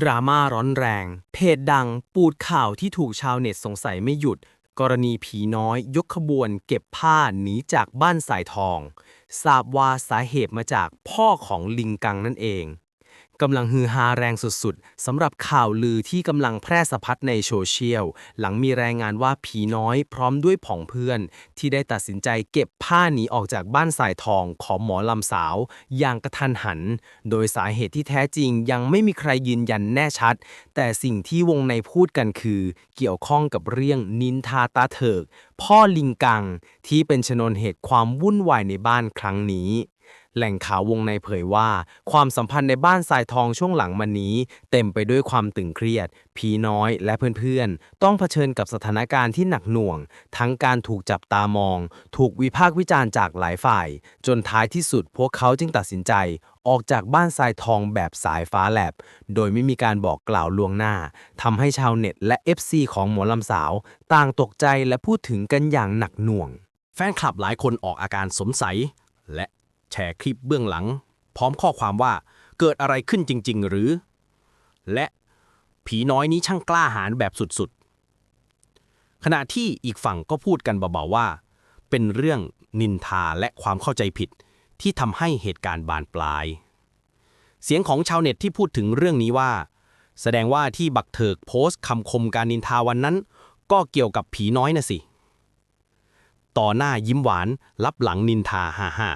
ดราม่าร้อนแรง เพจดังปูดข่าวที่ถูกชาวเน็ตสงสัยไม่หยุด กรณีผีน้อยยกขบวนเก็บผ้าหนีจากบ้านสายทอง ทราบว่าสาเหตุมาจากพ่อของลิงกังนั่นเอง กำลังฮือฮาแรงสุดๆสำหรับข่าวลือที่กำลังแพร่สะพัดในโซเชียล หลังมีรายงานว่าผีน้อยพร้อมด้วยผองเพื่อน ที่ได้ตัดสินใจเก็บผ้าหนีออกจากบ้านสายทองของหมอลำสาว อย่างกระทันหัน โดยสาเหตุที่แท้จริงยังไม่มีใครยืนยันแน่ชัด แต่สิ่งที่วงในพูดกันคือ เกี่ยวข้องกับเรื่องนินทาตาเถิก พ่อลิงกังที่เป็นชนวนเหตุความวุ่นวายในบ้านครั้งนี้ แหล่งข่าววงในเผยว่า ความสัมพันธ์ในบ้านสายทองช่วงหลังมานี้ เต็มไปด้วยความตึงเครียด ผีน้อยและเพื่อนๆ ต้องเผชิญกับสถานการณ์ที่หนักหน่วง ทั้งการถูกจับตามอง ถูกวิพากษ์วิจารณ์จากหลายฝ่าย จนท้ายที่สุดพวกเขาจึงตัดสินใจออกจากบ้านทรายทองแบบสายฟ้าแลบ โดยไม่มีการบอกกล่าวล่วงหน้า ทำให้ชาวเน็ตและ FC ของหมอลำสาว ต่างตกใจและพูดถึงกันอย่างหนักหน่วง แฟนคลับหลายคนออกอาการสงสัย และ แชร์คลิปเบื้องหลัง พร้อมข้อความว่าเกิดอะไรขึ้นจริง ๆ หรือ และผีน้อยนี้ช่างกล้าหาญแบบสุดๆ ขณะที่อีกฝั่งก็พูดกันเบาๆว่า เป็นเรื่องนินทาและความเข้าใจผิดที่ทำให้เหตุการณ์บานปลาย เสียงของชาวเน็ตที่พูดถึงเรื่องนี้ว่า แสดงว่าที่บักเถิกโพสต์คำคมการนินทาวันนั้น ก็เกี่ยวกับผีน้อยนะสิ ต่อหน้ายิ้มหวานรับหลังนินทาฮ่าฮ่า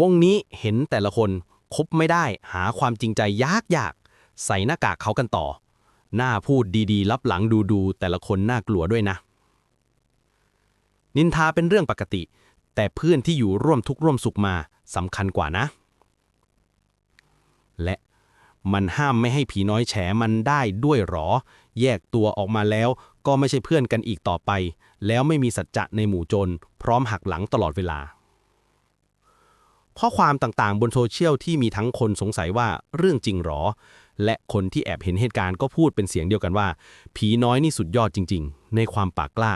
วงนี้เห็นแต่ละคนคบไม่ได้หาความจริงใจยากยากใส่หน้ากากเขากันต่อ หน้าพูดดีๆ รับหลังดูๆ แต่ละคนน่ากลัวด้วยนะ นินทาเป็นเรื่องปกติ แต่เพื่อนที่อยู่ร่วมทุกข์ร่วมสุขมาสำคัญกว่านะ และมันห้ามไม่ให้ผีน้อยแฉมันได้ด้วยหรอ แยกตัวออกมาแล้วก็ไม่ใช่เพื่อนกันอีกต่อไป แล้วไม่มีสัจจะในหมู่โจรพร้อมหักหลังตลอดเวลา ข้อความต่างๆ บนโซเชียลที่มีทั้งคนสงสัยว่าเรื่องจริงหรอ และคนที่แอบเห็นเหตุการณ์ก็พูดเป็นเสียงเดียวกันว่า ผีน้อยนี่สุดยอดจริง ๆ ในความปากกล้า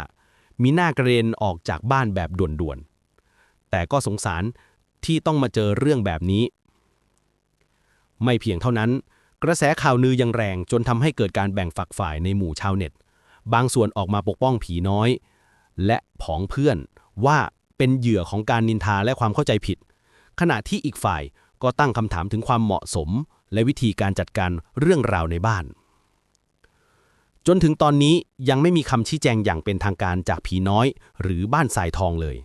มีหน้ากระเด็นออกจากบ้านแบบด่วนๆ แต่ก็สงสารที่ต้องมาเจอเรื่องแบบนี้ ไม่เพียงเท่านั้น กระแสข่าวลือยังแรงจนทำให้เกิดการแบ่งฝักฝ่ายในหมู่ชาวเน็ต บางส่วนออกมาปกป้องผีน้อย และผองเพื่อนว่าเป็นเหยื่อของการนินทาและความเข้าใจผิด ขณะที่อีกฝ่ายก็ตั้งคำถามถึงความเหมาะสม และวิธีการจัดการเรื่องราวในบ้าน จนถึงตอนนี้ยังไม่มีคำชี้แจงอย่างเป็นทางการจากผีน้อย หรือบ้านสายทองเลย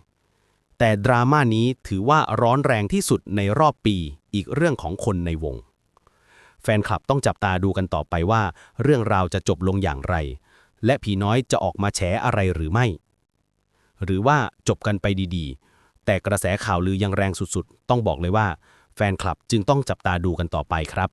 แต่ดราม่านี้ถือว่าร้อนแรงที่สุดในรอบปีอีกเรื่องของคนในวง แฟนคลับต้องจับตาดูกันต่อไปว่า เรื่องราวจะจบลงอย่างไร และผีน้อยจะออกมาแฉอะไรหรือไม่ หรือว่าจบกันไปดีๆ แต่กระแสข่าวลือยังแรงสุดๆ ต้องบอกเลยว่า แฟนคลับจึงต้องจับตาดูกันต่อไปครับ